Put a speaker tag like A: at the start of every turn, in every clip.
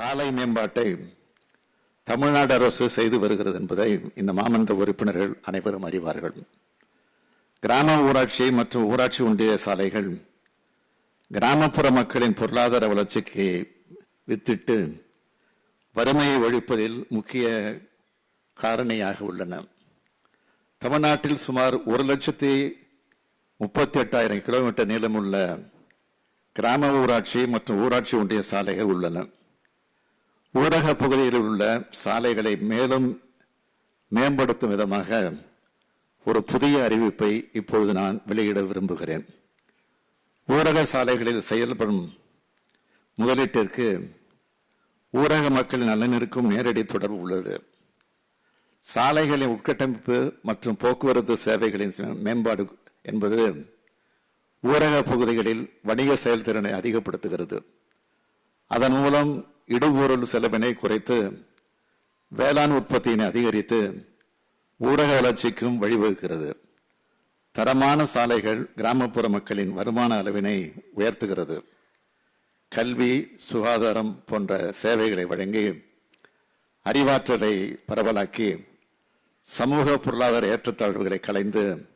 A: சாலை மேம்பாட்டை தமிழ்நாடு அரசு செய்து வருகிறது என்பதை இந்த மாமன்ற உறுப்பினர்கள் அனைவரும் அறிவார்கள். கிராம ஊராட்சி மற்றும் ஊராட்சி ஒன்றிய சாலைகள் கிராமப்புற மக்களின் பொருளாதார வளர்ச்சிக்கு வித்திட்டு வறுமையை ஒழிப்பதில் முக்கிய காரணியாக உள்ளன. தமிழ்நாட்டில் சுமார் ஒரு லட்சத்தி முப்பத்தி எட்டாயிரம் கிலோமீட்டர் நீளமுள்ள கிராம ஊராட்சி மற்றும் ஊராட்சி ஒன்றிய சாலைகள் உள்ளன. ஊரக பகுதியில் உள்ள சாலைகளை மேலும் மேம்படுத்தும் விதமாக ஒரு புதிய அறிவிப்பை இப்பொழுது நான் வெளியிட விரும்புகிறேன். ஊரக சாலைகளில் செயல்படும் முதலீட்டிற்கு ஊரக மக்களின் நலனிற்கும் நேரடி தொடர்பு உள்ளது. சாலைகளின் உட்கட்டமைப்பு மற்றும் போக்குவரத்து சேவைகளின் மேம்பாடு என்பது ஊரக பகுதிகளில் வணிக செயல்திறனை அதிகப்படுத்துகிறது. அதன் மூலம் இடுபொருள் செலவினை குறைத்து வேளாண் உற்பத்தியினை அதிகரித்து ஊரக வளர்ச்சிக்கும் வழிவகுக்கிறது. தரமான சாலைகள் கிராமப்புற மக்களின் வருமான அளவினை உயர்த்துகிறது. கல்வி சுகாதாரம் போன்ற சேவைகளை வழங்கி அறிவாற்றலை பரவலாக்கி சமூக பொருளாதார ஏற்றத்தாழ்வுகளை களைந்து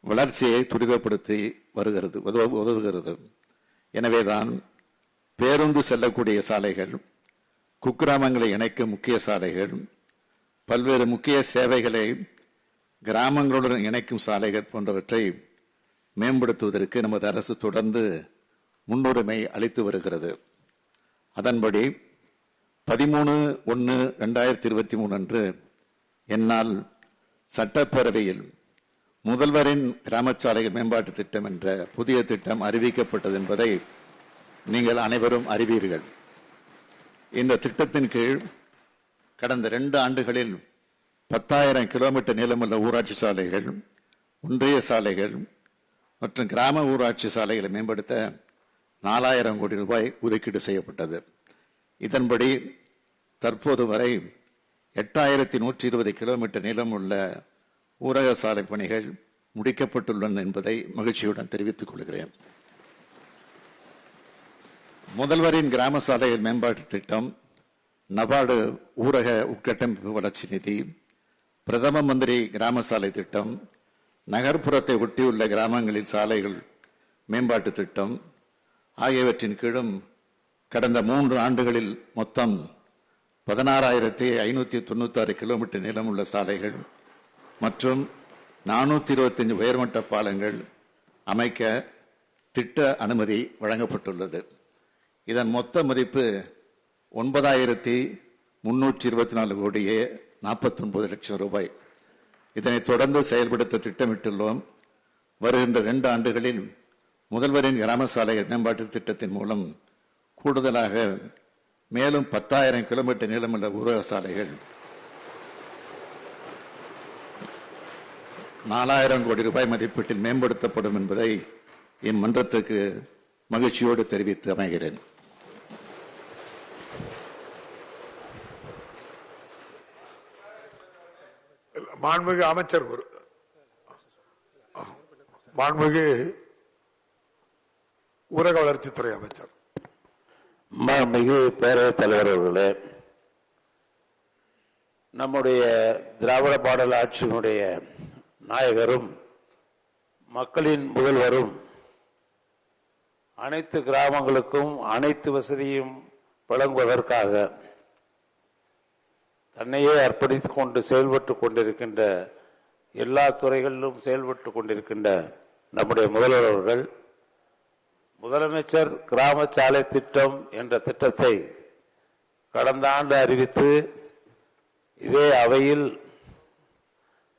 A: வளர்ச்சியை துரிதப்படுத்தி வருகிறது உதவு- உதவுகிறது. எனவேதான் பேருந்து செல்லக்கூடிய சாலைகள் குக்கிராமங்களை இணைக்கும் முக்கிய சாலைகள் பல்வேறு முக்கிய சேவைகளை கிராமங்களுடன் இணைக்கும் சாலைகள் போன்றவற்றை மேம்படுத்துவதற்கு நமது அரசு தொடர்ந்து முன்னுரிமை அளித்து வருகிறது. அதன்படி பதிமூணு ஒன்று ரெண்டாயிரத்தி இருபத்தி மூணு அன்று என்னால் சட்டப்பேரவையில் முதல்வரின் கிராமச்சாலைகள் மேம்பாட்டு திட்டம் என்ற புதிய திட்டம் அறிவிக்கப்பட்டது என்பதை நீங்கள் அனைவரும் அறிவீர்கள். இந்த திட்டத்தின் கீழ் கடந்த ரெண்டு ஆண்டுகளில் பத்தாயிரம் கிலோமீட்டர் நீளமுள்ள ஊராட்சி சாலைகள் ஒன்றிய சாலைகள் மற்றும் கிராம ஊராட்சி சாலைகளை மேம்படுத்த நாலாயிரம் கோடி ரூபாய் ஒதுக்கீடு செய்யப்பட்டது. இதன்படி தற்போது வரை எட்டாயிரத்தி நூற்றி இருபது கிலோமீட்டர் நீளம் உள்ள ஊரக சாலை பணிகள் முடிக்கப்பட்டுள்ளன என்பதை மகிழ்ச்சியுடன் தெரிவித்துக் கொள்கிறேன். முதல்வரின் கிராம சாலை மேம்பாட்டு திட்டம் நபார்டு ஊரக உட்கட்டமைப்பு வளர்ச்சி நிதி பிரதம மந்திரி கிராம சாலை திட்டம் நகர்ப்புறத்தை ஒட்டியுள்ள கிராமங்களில் சாலைகள் மேம்பாட்டு திட்டம் ஆகியவற்றின் கீழும் கடந்த மூன்று ஆண்டுகளில் மொத்தம் பதினாறாயிரத்தி ஐநூத்தி தொண்ணூத்தாறு கிலோமீட்டர் நீளமுள்ள சாலைகள் மற்றும் நானூத்தி இருபத்தஞ்சு உயர்மட்ட பாலங்கள் அமைக்க திட்ட அனுமதி வழங்கப்பட்டுள்ளது. இதன் மொத்த மதிப்பு ஒன்பதாயிரத்தி முன்னூற்றி இருபத்தி நாலு கோடியே நாற்பத்தொன்பது லட்சம் ரூபாய். இதனை தொடர்ந்து செயல்படுத்த திட்டமிட்டுள்ளோம். வருகின்ற இரண்டு ஆண்டுகளில் முதல்வரின் கிராம சாலை மேம்பாட்டு திட்டத்தின் மூலம் கூடுதலாக மேலும் பத்தாயிரம் கிலோமீட்டர் நீளமுள்ள ஊரக சாலைகள் நாலாயிரம் கோடி ரூபாய் மதிப்பீட்டில் மேம்படுத்தப்படும் என்பதை இம்மன்றத்துக்கு மகிழ்ச்சியோடு தெரிவித்து அமைகிறேன்.
B: மாண்புமிகு அமைச்சர் ஒரு மாண்புமிகு ஊரக வளர்ச்சித்துறை அமைச்சர்.
C: மாண்புமிகு பேரவைத் தலைவர் அவர்களே நம்முடைய திராவிட பாடல் ஆட்சியினுடைய நாயகரும் மக்களின் முதல்வரும் அனைத்து கிராமங்களுக்கும் அனைத்து வசதியும் வழங்குவதற்காக தன்னையே அர்ப்பணித்துக் கொண்டு செயல்பட்டு கொண்டிருக்கின்ற எல்லா துறைகளிலும் செயல்பட்டு கொண்டிருக்கின்ற நம்முடைய முதல்வர் அவர்கள் முதலமைச்சர் கிராம சாலை திட்டம் என்ற திட்டத்தை கடந்த ஆண்டு அறிவித்து இதே அவையில்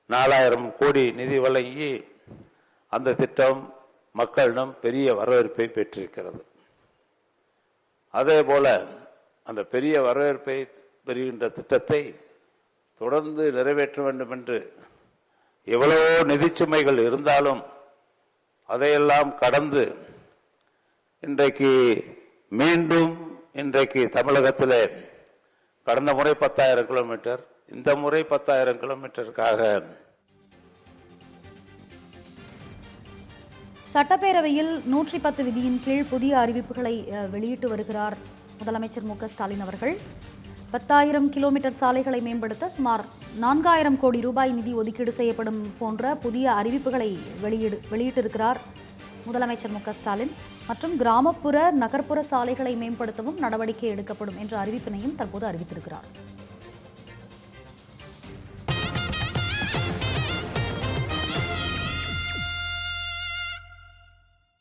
C: நாலாயிரம் கோடி நிதி வழங்கி அந்த திட்டம் மக்களிடம் பெரிய வரவேற்பை பெற்றிருக்கிறது. அதே போல அந்த பெரிய வரவேற்பை பெறுகின்ற திட்டத்தை தொடர்ந்து நிறைவேற்ற வேண்டும் என்று எவ்வளவோ நிதிச்சுமைகள் இருந்தாலும் அதையெல்லாம் கடந்து இன்றைக்கு மீண்டும் இன்றைக்கு தமிழகத்திலே கடந்த முறை பத்தாயிரம் கிலோமீட்டர் இந்த முறை பத்தாயிரம் கிலோமீட்டருக்காக
D: சட்டப்பேரவையில் நூற்றி பத்து விதியின் கீழ் புதிய அறிவிப்புகளை வெளியிட்டு வருகிறார் முதலமைச்சர் மு ஸ்டாலின் அவர்கள். பத்தாயிரம் கிலோமீட்டர் சாலைகளை மேம்படுத்த சுமார் நான்காயிரம் கோடி ரூபாய் நிதி ஒதுக்கீடு செய்யப்படும் போன்ற புதிய அறிவிப்புகளை வெளியிடு வெளியிட்டிருக்கிறார் முதலமைச்சர் மு ஸ்டாலின். மற்றும் கிராமப்புற நகர்ப்புற சாலைகளை மேம்படுத்தவும் நடவடிக்கை எடுக்கப்படும் என்ற அறிவிப்பினையும் தற்போது அறிவித்திருக்கிறார்.